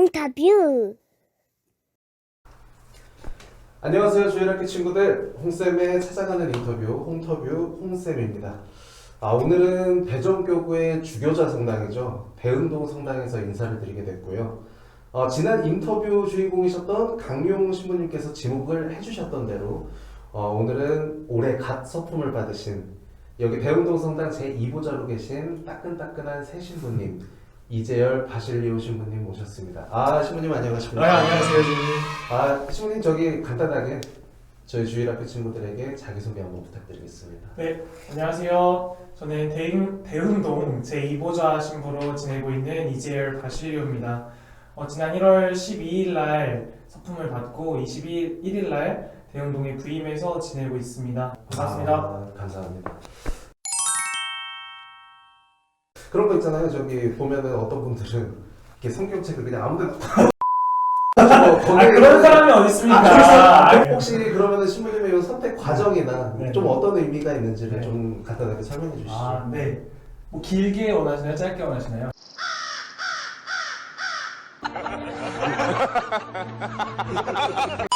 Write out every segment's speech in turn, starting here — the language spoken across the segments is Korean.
인터뷰. 안녕하세요 조일학교 친구들. 홍쌤의 찾아가는 인터뷰 홍터뷰 홍쌤입니다. 아, 오늘은 대전교구의 주교자 성당이죠. 대은동 성당에서 인사를 드리게 됐고요. 어, 지난 인터뷰 주인공이셨던 강용 신부님께서 지목을 해주셨던 대로 어, 오늘은 올해 갓 서품을 받으신 여기 대운동 성당 제2보자로 계신 따끈따끈한 새 신부님 이재열 바실리오 신부님 모셨습니다 아 신부님 안녕하십니까 아, 안녕하세요, 주님. 아, 신부님 저기 간단하게 저희 주일 학교 친구들에게 자기소개 한번 부탁드리겠습니다. 네, 안녕하세요. 저는 대흥, 대흥동 제2보좌 신부로 지내고 있는 이재열 바실리오입니다. 어, 지난 1월 12일 날 서품을 받고 21일 날 대흥동에 부임해서 지내고 있습니다. 반갑습니다. 아, 감사합니다. 그런 거 있잖아요. 저기 보면은 어떤 분들은 이렇게 성경책을 그냥 아무데나 아, 그런 사람이 어디 있습니까? 아, 아, 혹시 그러면은 신부님의 이 선택 과정이나 네. 좀 어떤 의미가 있는지를 네. 좀 간단하게 설명해 주시죠. 아, 네. 뭐 길게 원하시나요? 짧게 원하시나요?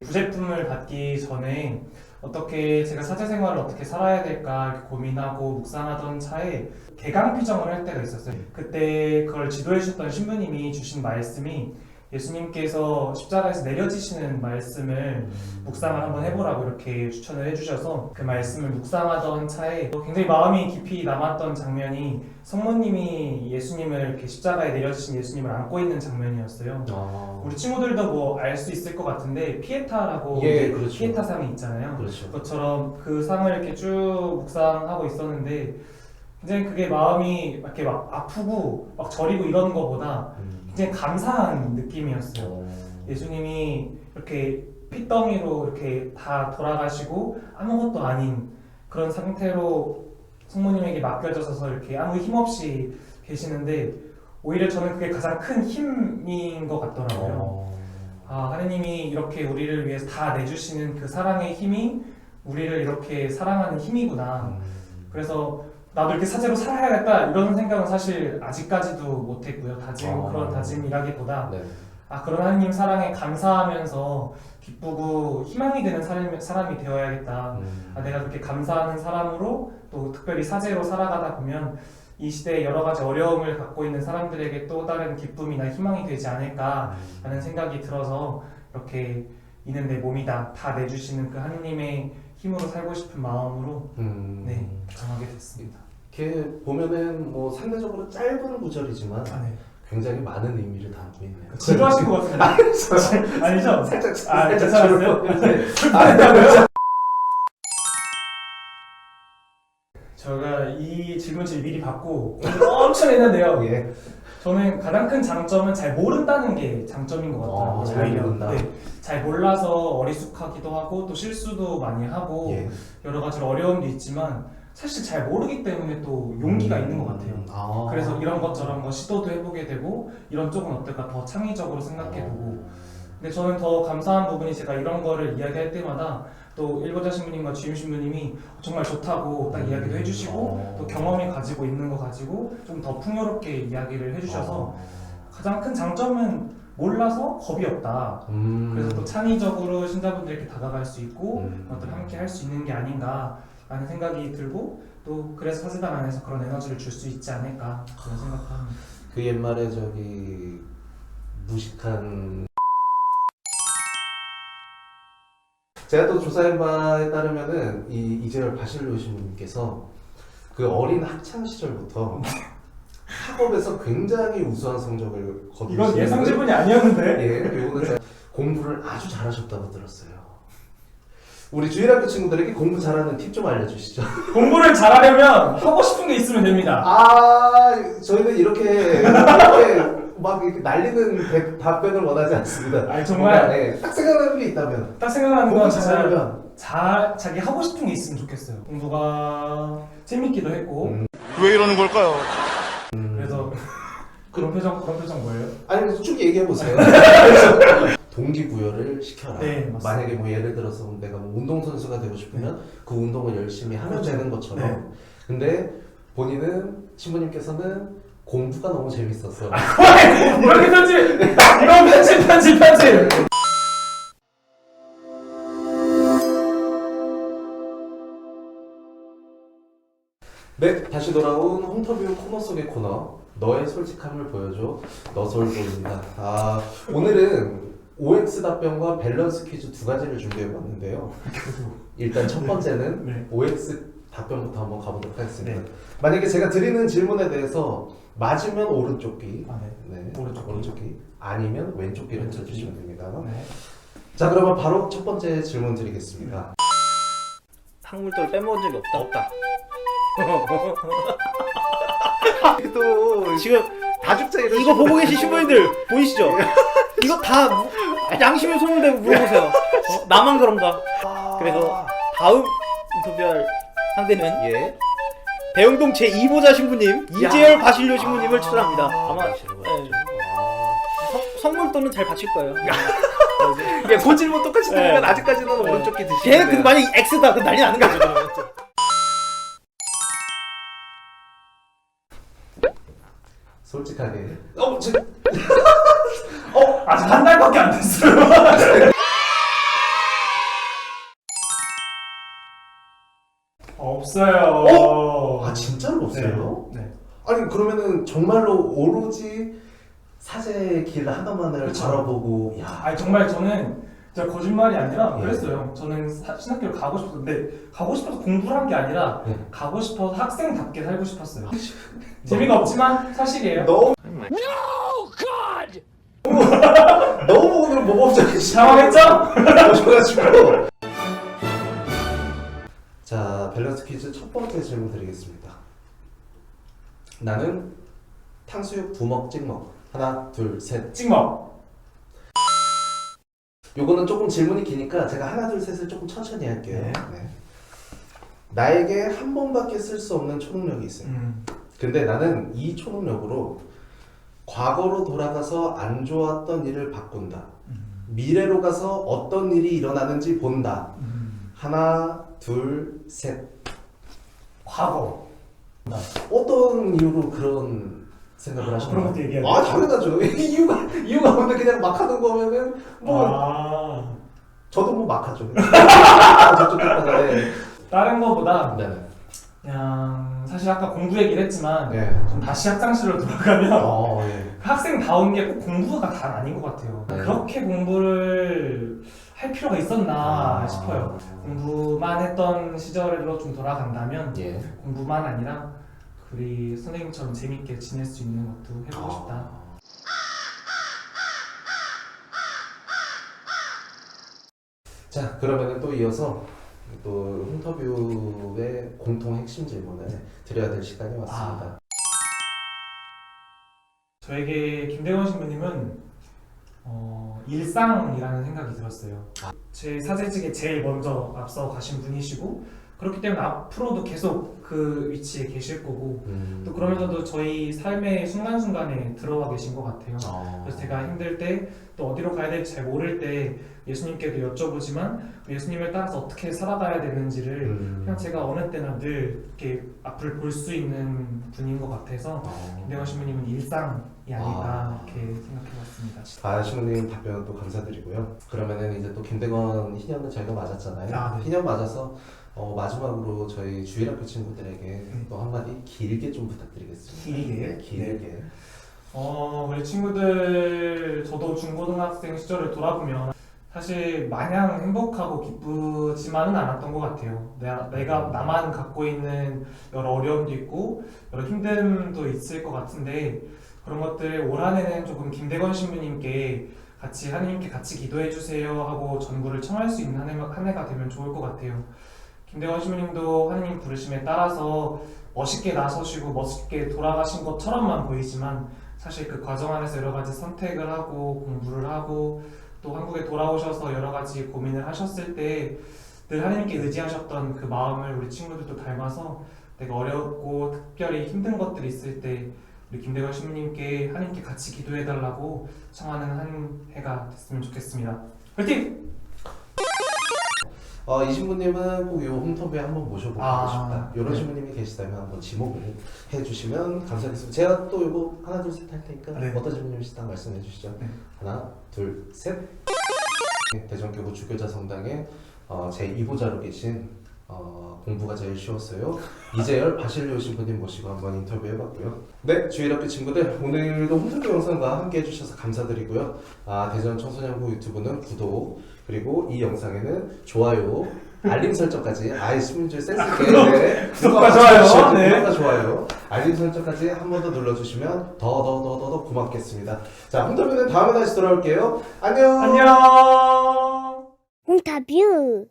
부제품을 받기 전에 어떻게 제가 사제 생활을 어떻게 살아야 될까 고민하고 묵상하던 차에 개강 피정을 할 때가 있었어요. 그때 그걸 지도해 주셨던 신부님이 주신 말씀이 예수님께서 십자가에서 내려지시는 말씀을 묵상을 한번 해보라고 이렇게 추천을 해주셔서 그 말씀을 묵상하던 차에 굉장히 마음이 깊이 남았던 장면이 성모님이 예수님을 이렇게 십자가에 내려지신 예수님을 안고 있는 장면이었어요. 아, 우리 친구들도 뭐 알 수 있을 것 같은데 피에타라고 예, 그렇죠. 피에타 상이 있잖아요. 그렇죠. 그것처럼 그 상을 이렇게 쭉 묵상하고 있었는데 굉장히 그게 마음이 이렇게 막 아프고 막 저리고 이런 거보다 음. 굉장히 감사한 느낌이었어요. 어. 예수님이 이렇게 핏덩이로 이렇게 다 돌아가시고 아무것도 아닌 그런 상태로 성모님에게 맡겨져서 이렇게 아무 힘 없이 계시는데 오히려 저는 그게 가장 큰 힘인 것 같더라고요. 어. 아, 하느님이 이렇게 우리를 위해서 다 내주시는 그 사랑의 힘이 우리를 이렇게 사랑하는 힘이구나. 음. 그래서 나도 이렇게 사제로 살아야겠다 이런 생각은 사실 아직까지도 못했고요. 다짐 아. 그런 다짐이라기보다 네. 아 그런 하느님 사랑에 감사하면서 기쁘고 희망이 되는 사람, 사람이 되어야겠다. 음. 아, 내가 그렇게 감사하는 사람으로 또 특별히 사제로 살아가다 보면 이 시대에 여러 가지 어려움을 갖고 있는 사람들에게 또 다른 기쁨이나 희망이 되지 않을까라는 생각이 들어서 이렇게 이는 내 몸이다 다 내주시는 그 하느님의 힘으로 살고 싶은 마음으로 음. 네 정하게 됐습니다. 이렇게 보면은 뭐 상대적으로 짧은 구절이지만 아, 네. 굉장히 많은 의미를 담고 있네요. 지루하신 것 같은데 아니죠? 살짝 아, 살짝 괜찮았어요? 줄을- 아, 제가 이 질문지를 미리 받고 엄청 했는데요. 예. 저는 가장 큰 장점은 잘 모른다는 게 장점인 것 같아요. 아, 잘. 모른다. 네. 잘 몰라서 어리숙하기도 하고 또 실수도 많이 하고 예. 여러 가지 어려움도 있지만 사실 잘 모르기 때문에 또 용기가 있는 것 같아요. 아. 그래서 이런 것 저런 거 시도도 해보게 되고 이런 쪽은 어떨까 더 창의적으로 생각해보고 근데 저는 더 감사한 부분이 제가 이런 거를 이야기할 때마다 또 일보자 신부님과 주임 신부님이 정말 좋다고 딱 이야기도 해주시고 어. 또 경험이 가지고 있는 거 가지고 좀 더 풍요롭게 이야기를 해주셔서 가장 큰 장점은 몰라서 겁이 없다. 음. 그래서 또 창의적으로 신자분들에게 다가갈 수 있고 음. 그것들 함께 할 수 있는 게 아닌가라는 생각이 들고 또 그래서 사제단 안에서 그런 에너지를 줄 수 있지 않을까 그런 생각합니다. 그 옛말에 저기 무식한 제가 또 조사한 바에 따르면은 이 이재열 바실로 신부님께서 그 어린 학창 시절부터 학업에서 굉장히 우수한 성적을 거두시는 이건 예상 질문이 아니었는데 예, 요거는 제가 공부를 아주 잘하셨다고 들었어요. 우리 주일학교 친구들에게 공부 잘하는 팁 좀 알려주시죠. 공부를 잘하려면 하고 싶은 게 있으면 됩니다. 아, 저희는 이렇게, 이렇게 막 이렇게 날리는 대- 답변을 원하지 않습니다. 아니 정말 네, 딱 생각나는 게 있다면. 딱 생각나는 건 진짜. 자, 자기 하고 싶은 게 있으면 좋겠어요. 공부가 재밌기도 했고 음. 왜 이러는 걸까요? 음. 그래서 그런 표정 그런 표정 뭐예요? 아니, 그래서 쭉 얘기해 보세요. 동기부여를 시켜라. 네, 맞습니다. 만약에 뭐 예를 들어서 내가 뭐 운동선수가 되고 싶으면 그 운동을 열심히 하면 그렇죠. 되는 것처럼. 네. 근데 본인은, 신부님께서는 공부가 너무 재밌었어. 왜 이렇게 편집? 이거 편집 편집 편집. 네, 다시 돌아온 홍터뷰 코너 속의 코너. 너의 솔직함을 보여줘. 너솔보입니다. 아, 오늘은 OX 답변과 밸런스 퀴즈 두 가지를 준비해 봤는데요. 일단 첫 번째는 네. OX 답변부터 한번 가보도록 하겠습니다. 만약에 제가 드리는 질문에 대해서 맞으면 오른쪽 귀, 아, 네. 네, 오른쪽 귀. 오른쪽 귀, 아니면 왼쪽 귀를 왼쪽. 쳐주시면 됩니다. 네. 자 그러면 바로 첫 번째 질문 드리겠습니다. 탕물돌 빼먹은 적이 없다. 없다. 또 지금 다 죽자 이런 이거 보고 계신 신부님들 보이시죠? 이거 다 무- 양심에 손을 대고 물어보세요. 어? 나만 그런가? 그래서 다음 인터뷰할 상대는 예. 대영동 제 2보자 신부님 이재열 바실료 신부님을 추천합니다. 아마 네. 성- 성물도는 잘 바칠 거예요. 예, 그 질문 똑같이 네. 들으면 아직까지는 네. 오른쪽 귀 드시면 걔는 그 만약 X다 그 난리 나는 거죠. 그러면. 솔직하게. 어, 저, 아직 한 달밖에 안 됐어요. 없어요. 아 진짜로 없어요? 네. 네. 아니 그러면은 정말로 오로지 사제 길 하나만을 그쵸. 바라보고 야. 아니 정말 저는 진짜 거짓말이 아니라 예. 그랬어요. 저는 사- 신학교를 가고 싶었는데 가고 싶어서 공부를 한 게 아니라 예. 가고 싶어서 학생답게 살고 싶었어요. 재미가 없지만 사실이에요. 너무 너무 오늘 모범적이시 당황했죠? 오셔가지고. 자 밸런스 퀴즈 첫 번째 질문 드리겠습니다. 나는 탕수육 부먹 찍먹 하나 둘 셋. 찍먹. 요거는 조금 질문이 기니까 제가 하나 둘 셋을 조금 천천히 할게요. 네. 네. 나에게 한 번밖에 쓸 수 없는 초능력이 있어요. 음. 근데 나는 이 초능력으로 과거로 돌아가서 안 좋았던 일을 바꾼다. 음. 미래로 가서 어떤 일이 일어나는지 본다. 음. 하나, 둘, 셋. 과거. 어떤 이유로 그런 생각을? 그런 것도 얘기해야 아? 당연하죠. 이유가 이유가 뭔데 그냥 막 하는 거면은 뭐 아. 저도 뭐 막 하죠. 저쪽 갔다가 네. 다른 거보다 네. 그냥 사실 아까 공부 얘기를 했지만 네. 좀 다시 학창시절로 돌아가면 어, 예. 학생다운 게 꼭 공부가 다 아닌 것 같아요. 네. 그렇게 공부를 할 필요가 있었나 아. 싶어요. 공부만 했던 시절로 좀 돌아간다면 예. 공부만 아니라 우리 선생님처럼 재밌게 지낼 수 있는 것도 해보고 싶다. 아. 자 그러면은 또 이어서 또 인터뷰의 공통 핵심 질문을 드려야 될 시간이 왔습니다. 저에게 김대건 신부님은 어, 일상이라는 생각이 들었어요. 제 사제직에 제일 먼저 앞서 가신 분이시고 그렇기 때문에 앞으로도 계속 그 위치에 계실 거고 음. 또 그러면서도 저희 삶의 순간순간에 들어와 계신 것 같아요. 어. 그래서 제가 힘들 때 또 어디로 가야 될지 잘 모를 때 예수님께도 여쭤보지만 예수님을 따라서 어떻게 살아가야 되는지를 음. 그냥 제가 어느 때나 늘 이렇게 앞을 볼 수 있는 분인 것 같아서 어. 김대건 신부님은 일상이 아닐까 아. 이렇게 생각해봤습니다. 아, 신부님 답변 또 감사드리고요. 그러면은 이제 또 김대건 희년은 저희가 맞았잖아요. 아, 네. 희년 맞아서 어, 마지막으로 저희 주일학교 친구들에게 네. 또 한마디 길게 좀 부탁드리겠습니다. 길게? 네, 길게. 어, 우리 친구들 저도 중고등학생 시절을 돌아보면 사실 마냥 행복하고 기쁘지만은 않았던 것 같아요. 내가, 내가 나만 갖고 있는 여러 어려움도 있고 여러 힘듦도 있을 것 같은데 그런 것들 올 한해는 조금 김대건 신부님께 같이 하나님께 같이 기도해 주세요 하고 전구를 청할 수 있는 한, 해, 한 해가 되면 좋을 것 같아요. 김대건 신부님도 하나님 부르심에 따라서 멋있게 나서시고 멋있게 돌아가신 것처럼만 보이지만 사실 그 과정 안에서 여러 가지 선택을 하고 공부를 하고 또 한국에 돌아오셔서 여러 가지 고민을 하셨을 때 늘 하나님께 의지하셨던 그 마음을 우리 친구들도 닮아서 내가 어렵고 특별히 힘든 것들이 있을 때 우리 김대건 신부님께 하나님께 같이 기도해달라고 청하는 한 해가 됐으면 좋겠습니다. 화이팅! 어, 이 신부님은 꼭 이 홈터뷰에 한번 모셔보고 아, 싶다. 이런 네. 신부님이 계시다면 한번 지목을 해주시면 감사하겠습니다. 제가 또 이거 하나 둘 셋 할 테니까 네. 어떤 신부님이시다 말씀해 주시죠. 네. 하나 둘 셋. 네, 대전교구 주교자 성당에 어, 제 2보자로 계신 어, 공부가 제일 쉬웠어요. 이재열 바실리오 신부님 모시고 한번 인터뷰해봤고요. 네, 주일학교 친구들 오늘도 홍준표 영상과 함께 해주셔서 감사드리고요. 아, 대전 청소년부 유튜브는 구독 그리고 이 영상에는 좋아요, 알림 설정까지 아이 신문줄 센스 있게 네, 구독과 좋아요. 네. 구독과 좋아요, 알림 설정까지 한 번 더 눌러주시면 더 더 더 더 더 고맙겠습니다. 자, 홍준표는 다음에 다시 돌아올게요. 안녕. 안녕. 홍타뷰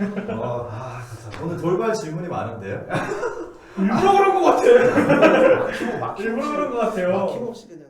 어, 아, 진짜. 오늘 돌발 질문이 많은데요? 일부러 그런 것 같아. 막힘 없이 일부러 그런 것 같아요. 막힘 없이 그냥.